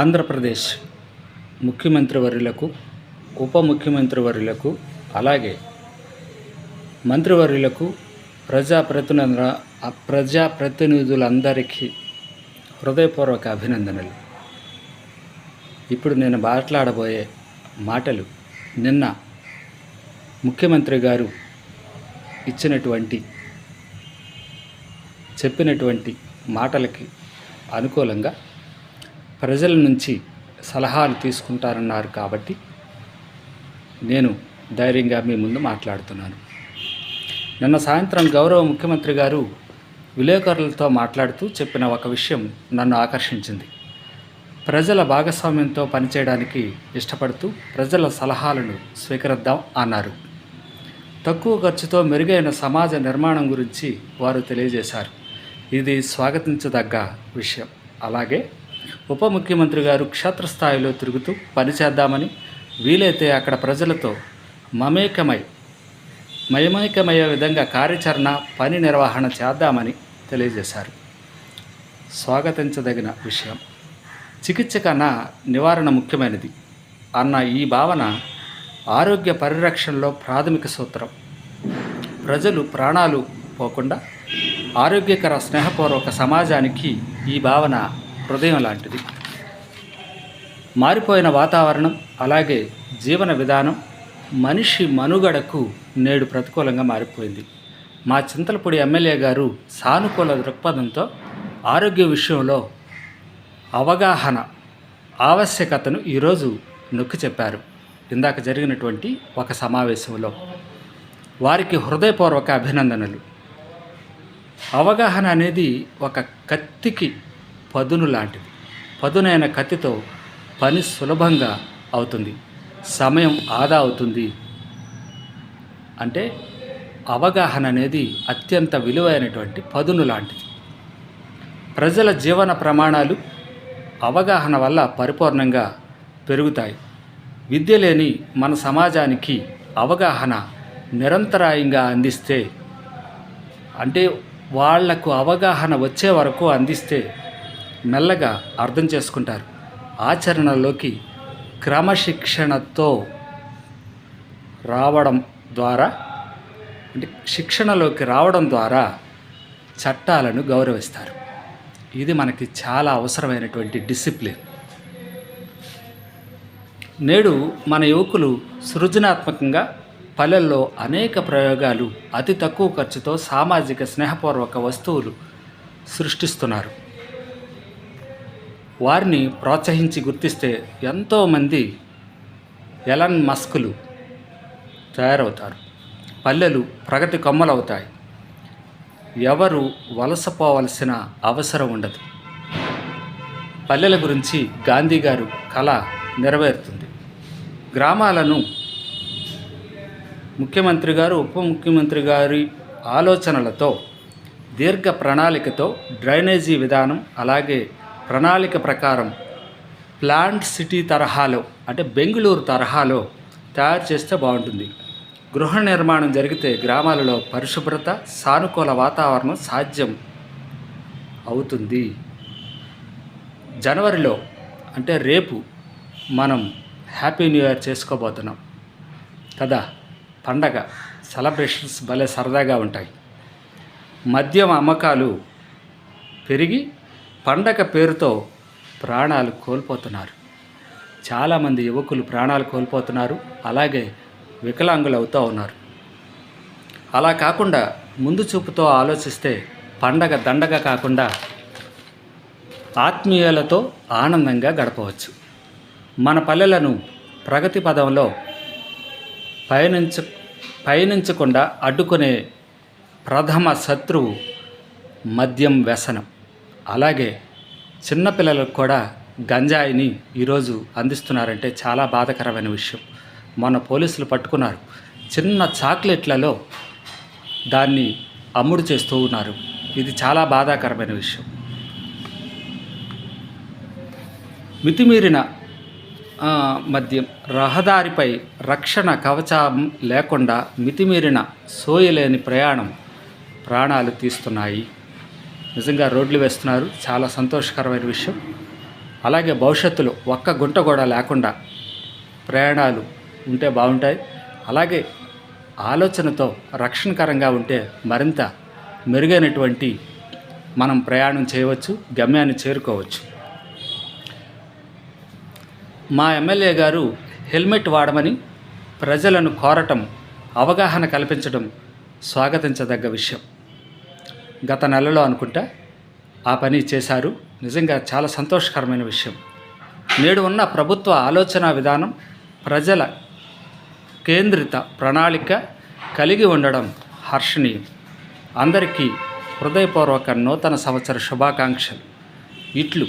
ఆంధ్రప్రదేశ్ ముఖ్యమంత్రి వర్యులకు ఉప ముఖ్యమంత్రి వర్యులకు అలాగే మంత్రివర్యులకు ప్రజాప్రతినిధుల ప్రజాప్రతినిధులందరికీ హృదయపూర్వక అభినందనలు. ఇప్పుడు నేను మాట్లాడబోయే మాటలు నిన్న ముఖ్యమంత్రి గారు ఇచ్చినటువంటి చెప్పినటువంటి మాటలకి అనుకూలంగా ప్రజల నుంచి సలహాలు తీసుకుంటారన్నారు కాబట్టి నేను ధైర్యంగా మీ ముందు మాట్లాడుతున్నాను. నిన్న సాయంత్రం గౌరవ ముఖ్యమంత్రి గారు విలేకరులతో మాట్లాడుతూ చెప్పిన ఒక విషయం నన్ను ఆకర్షించింది. ప్రజల భాగస్వామ్యంతో పనిచేయడానికి ఇష్టపడుతూ ప్రజల సలహాలను స్వీకరిద్దాం అన్నారు. తక్కువ ఖర్చుతో మెరుగైన సమాజ నిర్మాణం గురించి వారు తెలియజేశారు. ఇది స్వాగతించదగ్గ విషయం. అలాగే ఉప ముఖ్యమంత్రి గారు క్షేత్రస్థాయిలో తిరుగుతూ పనిచేద్దామని వీలైతే అక్కడ ప్రజలతో మమేకమై మయమేకమయ్యే విధంగా కార్యాచరణ పని నిర్వహణ చేద్దామని తెలియజేశారు. స్వాగతించదగిన విషయం. చికిత్స కన్నా నివారణ ముఖ్యమైనది అన్న ఈ భావన ఆరోగ్య పరిరక్షణలో ప్రాథమిక సూత్రం. ప్రజలు ప్రాణాలు పోకుండా ఆరోగ్యకర స్నేహపూర్వక సమాజానికి ఈ భావన హృదయం లాంటిది. మారిపోయిన వాతావరణం అలాగే జీవన విధానం మనిషి మనుగడకు నేడు ప్రతికూలంగా మారిపోయింది. మా చింతలపూడి ఎమ్మెల్యే గారు సానుకూల దృక్పథంతో ఆరోగ్య విషయంలో అవగాహన ఆవశ్యకతను ఈరోజు నొక్కి చెప్పారు. ఇందాక జరిగినటువంటి ఒక సమావేశంలో వారికి హృదయపూర్వక అభినందనలు. అవగాహన అనేది ఒక కత్తికి పదును లాంటిది. పదునైన కత్తితో పని సులభంగా అవుతుంది. సమయం ఆదా అవుతుంది. అంటే అవగాహన అనేది అత్యంత విలువైనటువంటి పదును లాంటిది. ప్రజల జీవన ప్రమాణాలు అవగాహన వల్ల పరిపూర్ణంగా పెరుగుతాయి. విద్య లేని మన సమాజానికి అవగాహన నిరంతరాయంగా అందిస్తే అంటే వాళ్ళకు అవగాహన వచ్చే వరకు అందిస్తే మెల్లగా అర్థం చేసుకుంటారు. ఆచరణలోకి క్రమశిక్షణతో రావడం ద్వారా అంటే శిక్షణలోకి రావడం ద్వారా చట్టాలను గౌరవిస్తారు. ఇది మనకి చాలా అవసరమైనటువంటి డిసిప్లిన్. నేడు మన యువకులు సృజనాత్మకంగా పల్లెల్లో అనేక ప్రయోగాలు అతి తక్కువ ఖర్చుతో సామాజిక స్నేహపూర్వక వస్తువులు సృష్టిస్తున్నారు. వారిని ప్రోత్సహించి గుర్తిస్తే ఎంతోమంది ఎలన్ మస్కులు తయారవుతారు. పల్లెలు ప్రగతి కొమ్మలవుతాయి. ఎవరు వలసపోవలసిన అవసరం ఉండదు. పల్లెల గురించి గాంధీ గారు కళ నెరవేరుతుంది. గ్రామాలను ముఖ్యమంత్రి గారు ఉప ముఖ్యమంత్రి గారి ఆలోచనలతో దీర్ఘ ప్రణాళికతో డ్రైనేజీ విధానం అలాగే ప్రణాళిక ప్రకారం ప్లాంట్ సిటీ తరహాలో అంటే బెంగళూరు తరహాలో తయారు చేస్తే బాగుంటుంది. గృహ నిర్మాణం జరిగితే గ్రామాలలో పరిశుభ్రత సానుకూల వాతావరణం సాధ్యం అవుతుంది. జనవరిలో అంటే రేపు మనం హ్యాపీ న్యూ ఇయర్ చేసుకోబోతున్నాం. కదా? పండగ సెలబ్రేషన్స్ భలే సరదాగా ఉంటాయి. మద్యం అమ్మకాలు పెరిగి పండగ పేరుతో ప్రాణాలు కోల్పోతున్నారు. చాలామంది యువకులు ప్రాణాలు కోల్పోతున్నారు. అలాగే వికలాంగులు అవుతూ ఉన్నారు. అలా కాకుండా ముందు చూపుతో ఆలోచిస్తే పండగ దండగ కాకుండా ఆత్మీయులతో ఆనందంగా గడపవచ్చు. మన పల్లెలను ప్రగతి పదంలో పయనించ పయనించకుండా అడ్డుకునే ప్రథమ శత్రువు మద్యం వ్యసనం. అలాగే చిన్నపిల్లలకు కూడా గంజాయిని ఈరోజు అందిస్తున్నారంటే చాలా బాధాకరమైన విషయం. మొన్న పోలీసులు పట్టుకున్నారు. చిన్న చాక్లెట్లలో దాన్ని అమ్ముడు చేస్తూ ఉన్నారు. ఇది చాలా బాధాకరమైన విషయం. మితిమీరిన మద్యం రహదారిపై రక్షణ కవచం లేకుండా మితిమీరిన సోయలేని ప్రయాణం ప్రాణాలు తీస్తున్నాయి. నిజంగా రోడ్లు వేస్తున్నారు. చాలా సంతోషకరమైన విషయం. అలాగే భవిష్యత్తులో ఒక్క గుంట కూడా లేకుండా ప్రయాణాలు ఉంటే బాగుంటాయి. అలాగే ఆలోచనతో రక్షణకరంగా ఉంటే మరింత మెరుగైనటువంటి మనం ప్రయాణం చేయవచ్చు గమ్యాన్ని చేరుకోవచ్చు. మా ఎమ్మెల్యే గారు హెల్మెట్ వాడమని ప్రజలను కోరటం అవగాహన కల్పించడం స్వాగతించదగ్గ విషయం. గత నెలలో అనుకుంటా ఆ పని చేశారు. నిజంగా చాలా సంతోషకరమైన విషయం. నేడు ఉన్న ప్రభుత్వ ఆలోచన విధానం ప్రజల కేంద్రిత ప్రణాళిక కలిగి ఉండడం హర్షణీయం. అందరికీ హృదయపూర్వక నూతన సంవత్సర శుభాకాంక్షలు. ఇట్లు.